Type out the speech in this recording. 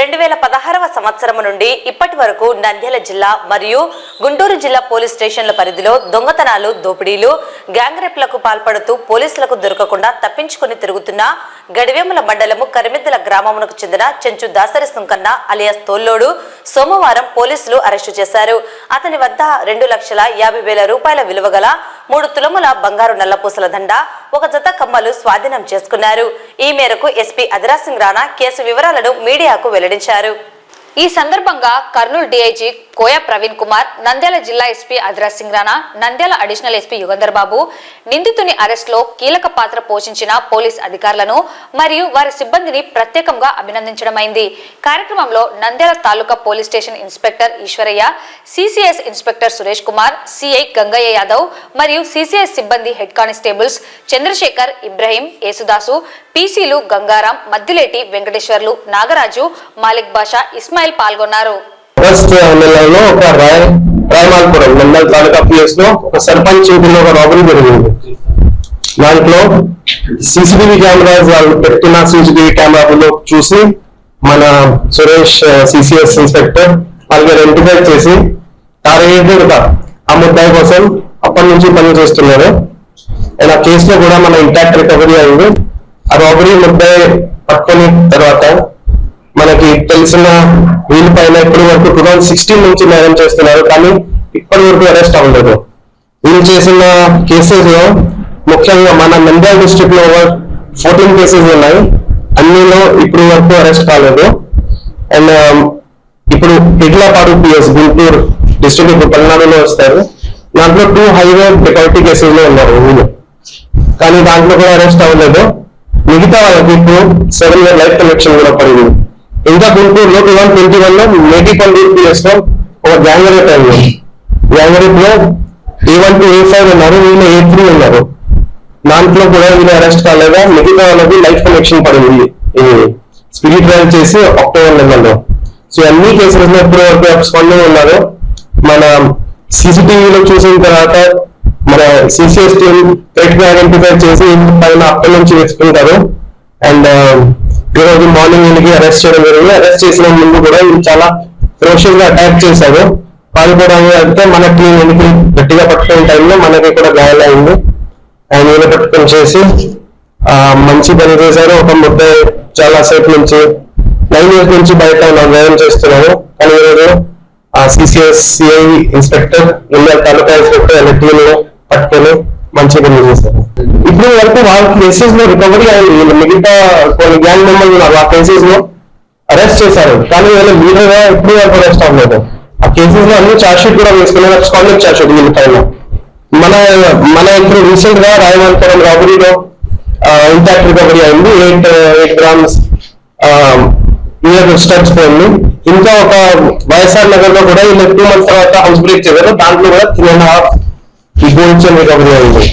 రెండు వేల పదహారవ సంవత్సరం నుండి ఇప్పటి వరకు నంద్యాల జిల్లా మరియు గుంటూరు జిల్లా పోలీస్ స్టేషన్ల పరిధిలో దొంగతనాలు దోపిడీలు గ్యాంగ్ రేప్లకు పాల్పడుతూ పోలీసులకు దొరకకుండా తప్పించుకుని తిరుగుతున్న గడివేముల మండలము కరిమిద్దల గ్రామమునకు చెందిన చెంచు దాసరి సుంకన్న అలియాస్ తోల్లోడు సోమవారం పోలీసులు అరెస్టు చేశారు. అతని వద్ద రెండు లక్షల యాభై వేల రూపాయల విలువ గల మూడు తులముల బంగారు నల్లపూసల దండ ఒక జత కమ్మలు స్వాధీనం చేసుకున్నారు. ఈ మేరకు ఎస్పీ అదిరాసింగ్ రాణా కేసు వివరాలను మీడియాకు వెల్లడించారు. ఈ సందర్భంగా కర్నూలు డీఐజీ కోయ ప్రవీణ్ కుమార్ నంద్యాల జిల్లా SP Adiraj Singh Rana Nandyal additional SP Yugandhar Babu నిందితుని అరెస్ట్లో కీలక పాత్ర పోషించిన పోలీస్ అధికారులను మరియు వారి సిబ్బందిని ప్రత్యేకంగా అభినందించడమైంది. కార్యక్రమంలో Nandyal taluka police station inspector Eswaraiah CCS inspector Suresh Kumar CI Gangaiah Yadav మరియు సిసిఎస్ సిబ్బంది హెడ్ కానిస్టేబుల్స్ చంద్రశేఖర్ ఇబ్రహీం యేసుదాసు పీసీలు గంగారాం మద్దిలేటి వెంకటేశ్వర్లు నాగరాజు మాలిక్ బాషా ఇస్మాయిల్ పాల్గొన్నారు. ఆగస్ట్ నెలలో ఒక రాయమాల్పురం మండల్ తాలూకా పిఎస్లో ఒక సర్పంచ్ ఇంటిలో ఒక రాబరీ జరిగింది. దాంట్లో సీసీటీవీ కెమెరాస్ వాళ్ళు పెట్టిన సీసీటీవీ కెమెరాలో చూసి మన సురేష్ సిసిఎస్ ఇన్స్పెక్టర్ వాళ్ళకి ఐడెంటిఫై చేసి టార్గెటెడ్ ఆ ముద్దాయి కోసం అప్పటి నుంచి పని చేస్తున్నారు. అండ్ ఆ కేసులో కూడా మన ఇంటాక్ట్ రికవరీ అయింది. ఆ రాబరీ ముద్దాయి పట్టుకొని తర్వాత తెలిసిన వీళ్ళ పైన ఇప్పటి వరకు టూ థౌసండ్ సిక్స్టీన్ నుంచి నేరం చేస్తున్నారు కానీ ఇప్పటి వరకు అరెస్ట్ అవ్వలేదు వీళ్ళు చేసిన కేసెస్లో ముఖ్యంగా మన నంద్యాల డిస్ట్రిక్ట్లో ఫోర్టీన్ కేసెస్ ఉన్నాయి. అన్నిలో ఇప్పటి వరకు అరెస్ట్ కాలేదు. అండ్ um, ఇప్పుడు ఇడ్లపాడు పిఎస్ గుంటూరు డిస్ట్రిక్ట్ ఇప్పుడు పల్నాడులో వస్తారు. దాంట్లో టూ హైవే డెకౌటీ కేసెస్లో ఉన్నారు వీళ్ళు. కానీ దాంట్లో కూడా అరెస్ట్ అవ్వలేదు. మిగతా వాళ్ళకి ఇప్పుడు సెవెన్ ఇయర్ లైఫ్ కనెక్షన్ కూడా పడింది. ఇంకా గుంటూరులో టూ థౌసండ్ ట్వంటీ వన్లో మేటిపల్లి పిఎస్ చేస్తాం ఒక జాంగరేట్ అయింది జాంగరేట్లో A one to A five ఉన్నారు. వీళ్ళు ఏ త్రీ ఉన్నారు. దాంట్లో కూడా వీళ్ళు అరెస్ట్ కాలేదా? మిగతా వాళ్ళకి లైఫ్ కనెక్షన్ పడింది ఇది స్పిరిట్ డ్రైవ్ చేసి అక్టోబర్ నెలలో. సో అన్ని కేసులు ఎప్పుడు వరకు స్పందన ఉన్నారు. మన సీసీటీవీలో చూసిన తర్వాత మన సిసిఎస్ టీమ్ కరెక్ట్గా ఐడెంటిఫై చేసి పైన అక్కడి నుంచి వేసుకుంటారు. అండ్ మార్నింగ్ అరెస్ట్ చేయడం జరిగింది. అరెస్ట్ చేసిన ముందు కూడా ఇది చాలా ఫెరోషియస్గా అటాక్ చేశారు పాల్గొనడానికి అంటే మన టీం గట్టిగా పట్టుకునే టైంలో మనకి కూడా గాయాలైంది ఆయన వీళ్ళు పట్టుకొని చేసి ఆ, మంచి పని చేశారు. ఒక ముద్ద చాలా సేపు నుంచి నైన్ ఇయర్స్ నుంచి బయట వ్యయం న్యాయం చేస్తున్నారు. కానీ ఈరోజు ఆ CCS CI inspector India taluka inspector అనే టీమ్ పట్టుకొని మంచిగా పని చేశారు. ఇప్పుడు వరకు వాళ్ళ కేసెస్లో రికవరీ అయింది. మిగతా కొన్ని గ్యాంగ్ మెంబర్లు ఆ కేసెస్లో అరెస్ట్ చేశారు. కానీ వీళ్ళ లీడర్గా ఇప్పుడు వరకు అరెస్ట్ అవ్వలేదు ఆ కేసెస్లో అన్ని చార్జ్ షీట్ కూడా వేసుకున్నారు స్కాలర్ చార్జ్ షీట్ వీళ్ళ పైన. మన మన ఇప్పుడు రీసెంట్గా రాయమంతరం రాబరీలో ఇంపాక్ట్ రికవరీ అయింది. Eight eight grams ear studs పోయింది. ఇంకా ఒక వైఎస్ఆర్ నగర్లో కూడా వీళ్ళు టూ మంత్స్ తర్వాత హౌస్ బ్రేక్ చేశారు. దాంట్లో కూడా త్రీ అండ్ హాఫ్ ఈ గోల్డ్ చైన్ రికవరీ అయింది